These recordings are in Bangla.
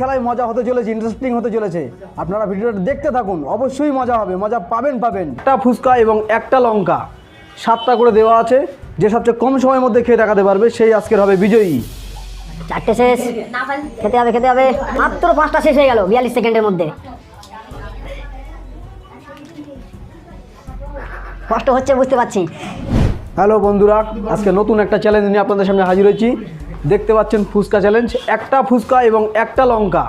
খেলায় মজা হতে চলেছে ইন্টারেস্টিং হতে চলেছে। আপনারা ভিডিওটা দেখতে থাকুন অবশ্যই মজা হবে মজা পাবেন পাবেন। একটা ফুচকা এবং একটা লঙ্কা সাতটা করে দেওয়া আছে। যে সবচেয়ে কম সময়ের মধ্যে খেয়ে দেখাতে পারবে সেই আজকের হবে বিজয়ী। চারটে শেষ। খেতে হবে খেতে হবে। মাত্র পাঁচটা শেষ হয়ে গেল বিয়াল্লিশ সেকেন্ডের মধ্যে। কষ্ট হচ্ছে বুঝতে পারছি। হ্যালো বন্ধুরা আজকে নতুন একটা চ্যালেঞ্জ নিয়ে আপনাদের সামনে হাজির হয়েছি। দেখতে পাচ্ছেন ফুচকা চ্যালেঞ্জ একটা ফুচকা এবং একটা লঙ্কা।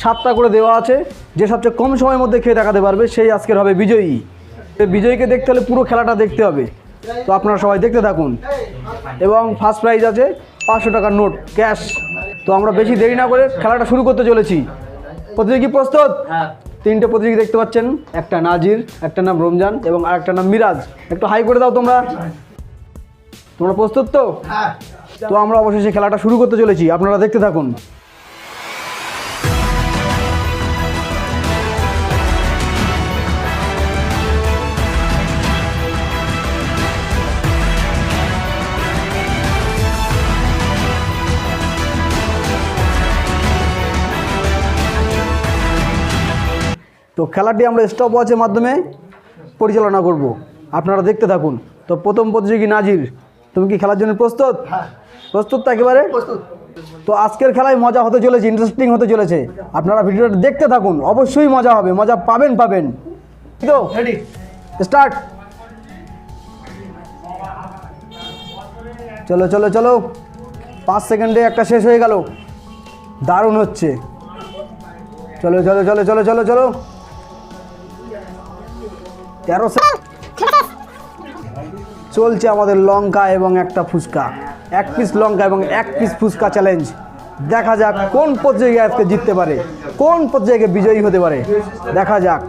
সাতটা করে দেওয়া আছে। যে সবচেয়ে কম সময়ের মধ্যে খেয়ে দেখাতে পারবে সেই আজকের হবে বিজয়ী। তো বিজয়ীকে দেখতে হলে পুরো খেলাটা দেখতে হবে। তো আপনারা সবাই দেখতে থাকুন। এবং ফার্স্ট প্রাইজ আছে পাঁচশো টাকার নোট ক্যাশ তো আমরা বেশি দেরি না করে খেলাটা শুরু করতে চলেছি। প্রতিযোগী প্রস্তুত? তিনটে প্রতিযোগী দেখতে পাচ্ছেন। একটা নাজির একটা নাম রমজান এবং আরেকটা নাম মিরাজ। একটু হাই করে দাও তোমরা। তোমরা প্রস্তুত তো? তো আমরা অবশেষে খেলাটা শুরু করতে চলেছি। আপনারা দেখতে থাকুন। তো খেলাটি আমরা স্টপ ওয়াচের মাধ্যমে পরিচালনা করব। আপনারা দেখতে থাকুন। তো প্রথম প্রতিযোগী নাজির, তুমি কি খেলার জন্য প্রস্তুত? প্রস্তুত তো একেবারে? তো আজকের খেলায় মজা হতে চলেছে ইন্টারেস্টিং হতে চলেছে। আপনারা ভিডিওটা দেখতে থাকুন অবশ্যই মজা হবে মজা পাবেন পাবেন। তো স্টার্ট চলো চলো চলো। পাঁচ সেকেন্ডে একটা শেষ হয়ে গেল। দারুণ হচ্ছে। চলো চলো চলো চলো চলো চলো। তেরো চলছে আমাদের লঙ্কা এবং একটা ফুচকা। এক পিস লঙ্কা এবং এক পিস ফুচকা চ্যালেঞ্জ দেখা যাক কোন প্রতিযোগী আজকে জিততে পারে, কোন প্রতিযোগী বিজয়ী হতে পারে। দেখা যাক।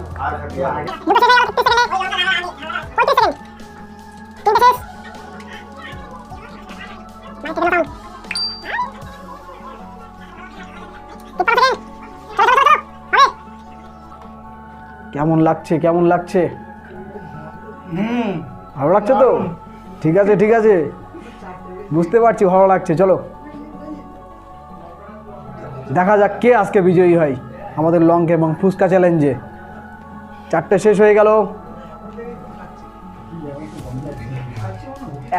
কেমন লাগছে কেমন লাগছে? ভালো লাগছে তো? ঠিক আছে ঠিক আছে। বুঝতে পারছি, ভালো লাগছে, চলো। দেখা যাক কে আজকে বিজয়ী হয় আমাদের লঙ্ক এবং ফুচকা চ্যালেঞ্জে চারটে শেষ হয়ে গেল।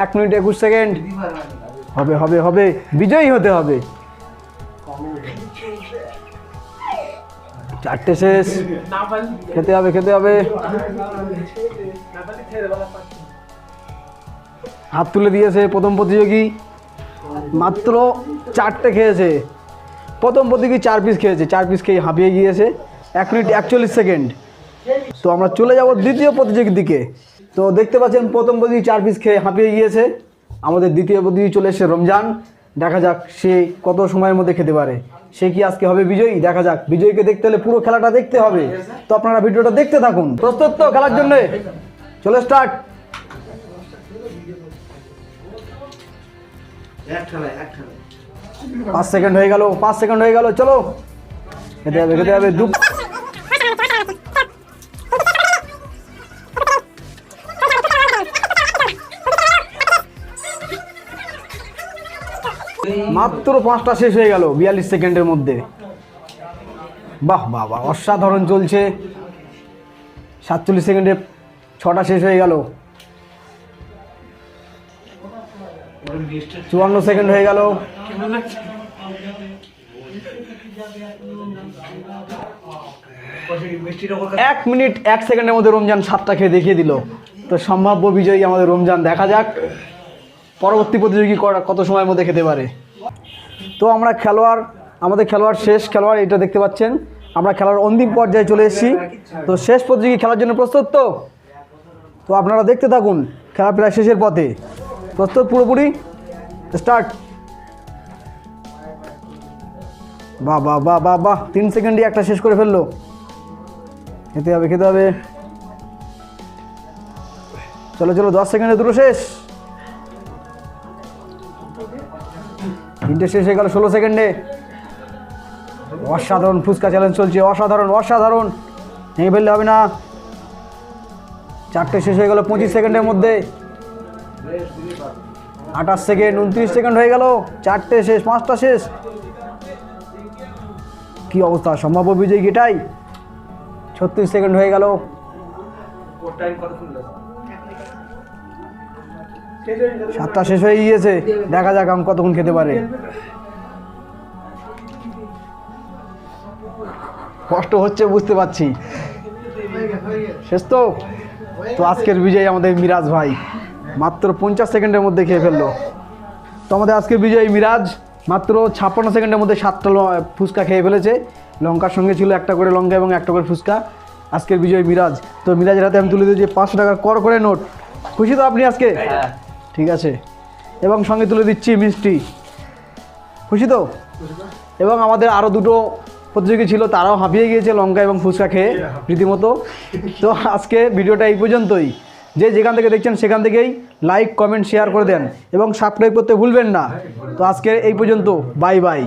এক মিনিট একুশ সেকেন্ড। হবে হবে হবে। বিজয়ী হতে হবে। চারটে শেষ। খেতে হবে খেতে হবে। হাত তুলে দিয়েছে প্রথম প্রতিযোগী। মাত্র চারটে খেয়েছে। প্রথম প্রতিযোগী চার পিস খেয়েছে, চার পিস খেয়ে হাঁপিয়ে গিয়েছে। এক মিনিট একচল্লিশ সেকেন্ড তো আমরা চলে যাব দ্বিতীয় প্রতিযোগীর দিকে। তো দেখতে পাচ্ছেন প্রথম প্রতিযোগী চার পিস খেয়ে হাঁপিয়ে গিয়েছে। আমাদের দ্বিতীয় প্রতিযোগী চলে এসেছে রমজান। দেখা যাক সে কত সময়ের মধ্যে খেতে পারে। সে কি আজকে হবে বিজয়ী? দেখা যাক। বিজয়ীকে দেখতে হলে পুরো খেলাটা দেখতে হবে। তো আপনারা ভিডিওটা দেখতে থাকুন। প্রস্তুত তো খেলার জন্য? চলে স্টার্ট পাঁচ সেকেন্ড হয়ে গেল, পাঁচ সেকেন্ড হয়ে গেল, চলো। খেতে হবে খেতে হবে দু মাত্র পাঁচটা শেষ হয়ে গেল, বিয়াল্লিশ সেকেন্ডের মধ্যে। বাহ বাহ বাহ, অসাধারণ চলছে। সাতচল্লিশ সেকেন্ডে ছটা শেষ হয়ে গেল। চুয়ান্ন সেকেন্ড হয়ে গেল। এক মিনিট, এক সেকেন্ডের মধ্যে রমজান সাতটা খেয়ে দেখিয়ে দিল। তো সম্ভাব্য বিজয়ী আমাদের রমজান, দেখা যাক পরবর্তী প্রতিযোগী কত সময়ের মধ্যে খেতে পারে। তো আমরা খেলোয়াড়, আমাদের খেলোয়াড় শেষ খেলোয়াড়, এটা দেখতে পাচ্ছেন। আমরা খেলার অন্তিম পর্যায়ে চলে এসেছি। তো শেষ প্রতিযোগী খেলার জন্য প্রস্তুত তো? তো আপনারা দেখতে থাকুন, খেলা প্রায় শেষের পথে। প্রস্তুত পুরোপুরি স্টার্ট। বাহ বাহ বাহ বাহ বাহ, তিন সেকেন্ডে একটা শেষ করে ফেলল। খেতে হবে খেতে হবে। চলো চলো, দশ সেকেন্ডে দুটো শেষ। তিনটে শেষ হয়ে গেল ষোলো সেকেন্ডে অসাধারণ ফুচকা চ্যালেঞ্জ চলছে, অসাধারণ অসাধারণ। ভেঙে ফেললে হবে না। চারটে শেষ হয়ে গেল পঁচিশ সেকেন্ডের মধ্যে। আঠাশ সেকেন্ড উনত্রিশ সেকেন্ড হয়ে গেল। চারটে শেষ, পাঁচটা শেষ। কি অবস্থা? সম্ভাব্য বিজয়ী এটাই ছত্রিশ সেকেন্ড হয়ে গেল। সাতটা শেষ হয়ে গিয়েছে। দেখা যাক আম কতক্ষণ খেতে পারে। কষ্ট হচ্ছে, বুঝতে পারছি। শেষ তো? তো আজকের বিজয়ী আমাদের মিরাজ ভাই। মাত্র পঞ্চাশ সেকেন্ডের মধ্যে খেয়ে ফেলল। তো আমাদের আজকের বিজয়ী মিরাজ মাত্র ছাপ্পান্ন সেকেন্ডের মধ্যে সাতটা ল- ফুচকা খেয়ে ফেলেছে। লঙ্কার সঙ্গে ছিল একটা করে লঙ্কা এবং একটা করে ফুচকা। আজকের বিজয়ী মিরাজ। তো মিরাজের হাতে আমি তুলে দিয়েছি পাঁচশো টাকার কর করে নোট। খুশি তো আপনি আজকে? ঠিক আছে। এবং সঙ্গে তুলে দিচ্ছি মিষ্টি। খুশি তো? এবং আমাদের আরও দুটো প্রতিযোগী ছিল তারাও হাঁপিয়ে গিয়েছে লঙ্কা এবং ফুচকা খেয়ে রীতিমতো। তো আজকে ভিডিওটা এই পর্যন্তই। যে যেখান থেকে দেখছেন সেখান থেকেই লাইক কমেন্ট শেয়ার করে দেন এবং সাবস্ক্রাইব করতে ভুলবেন না। তো আজকে এই পর্যন্ত বাই বাই